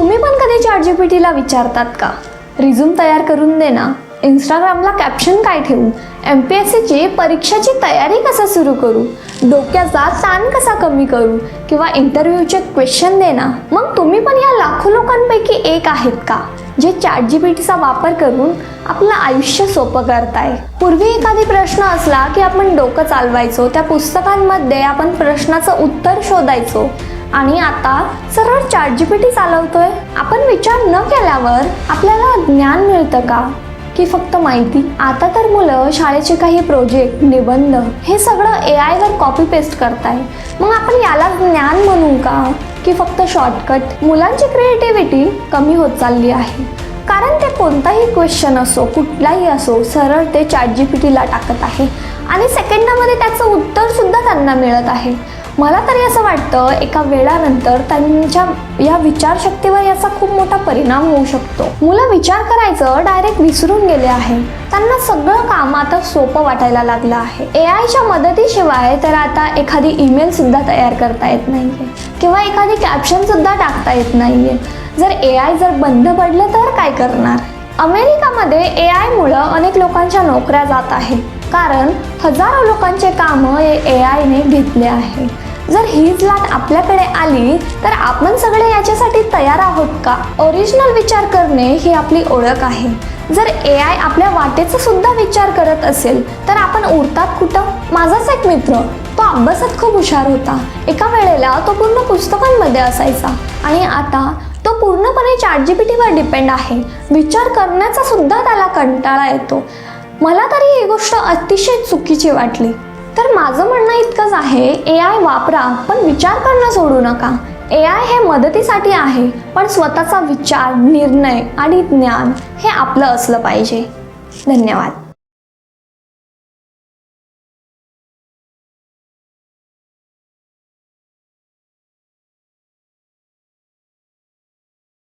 तुम्ही पण कधी चॅट जी पी टीला विचारतात का? रिझ्यूम तयार करून दे ना. इंस्टाग्रामला कॅप्शन काय ठेवू? एम पी एस सीची परीक्षाची तयारी कसा सुरू करू? डोक्याचा ताण कसा कमी करू? किंवा इंटरव्ह्यूचे क्वेश्चन दे ना. मग तुम्ही पण या लाखो लोकांपैकी एक आहेत का? जे चॅट जी पी टीचा वापर करून आपलं आयुष्य सोपं करताय. पूर्वी एखादी प्रश्न असला की आपण डोकं चालवायचो त्या पुस्तकांमध्ये आपण प्रश्नाचं उत्तर शोधायचो. आणि आता सरळ चॅट जीपीटी चालवतोय. आपण विचार न केल्यावर आपल्याला ज्ञान मिळतं का? की फक्त माहिती? आता तर मुलं शाळेचे काही प्रोजेक्ट निबंध हे सगळं ए आयवर कॉपी पेस्ट करताय. मग आपण याला ज्ञान म्हणू का? की फक्त शॉर्टकट मुलांची क्रिएटिव्हिटी कमी होत चालली आहे. कारण ते कोणताही क्वेश्चन असो कुठलाही असो सरळ ते चॅट जीपीटीला टाकत आहे. आणि सेकंदामध्ये त्याचं उत्तरसुद्धा त्यांना मिळत आहे. मला तरी असं वाटतं एका वेळानंतर त्यांच्या या विचारशक्तीवर याचा खूप मोठा परिणाम होऊ शकतो. मुलं विचार करायचं डायरेक्ट विसरून गेले आहे. त्यांना सगळं काम आता सोपं वाटायला लागलं आहे. ए आयच्या मदतीशिवाय तर आता एखादी ईमेल सुद्धा तयार करता येत नाहीये. किंवा एखादी कॅप्शन सुद्धा टाकता येत नाहीये. जर ए आय जर बंद पडलं तर काय करणार? अमेरिकामध्ये ए आयमुळं अनेक लोकांच्या नोकऱ्या जात आहेत कारण हजारो लोकांचे कामं हे ए आयने घेतले आहे. जर हीच लाट आपल्याकडे आली तर आपण सगळे याच्यासाठी तयार आहोत का? ओरिजिनल विचार करणे ही आपली ओळख आहे. जर ए आय आपल्या वाटेचा सुद्धा विचार करत असेल तर आपण उरतात कुठं? माझाच एक मित्र. तो अभ्यासात खूप हुशार होता. एका वेळेला तो पूर्ण पुस्तकांमध्ये असायचा. आणि आता पूर्णपणे चॅट जी पी टीवर डिपेंड आहे. विचार करण्याचा सुद्धा त्याला कंटाळा येतो. मला तरी ही गोष्ट अतिशय चुकीची वाटली. तर माझं म्हणणं इतकंच आहे ए आय वापरा पण विचार करणं सोडू नका. ए आय हे मदतीसाठी आहे पण स्वतःचा विचार निर्णय आणि ज्ञान हे आपलं असलं पाहिजे. धन्यवाद.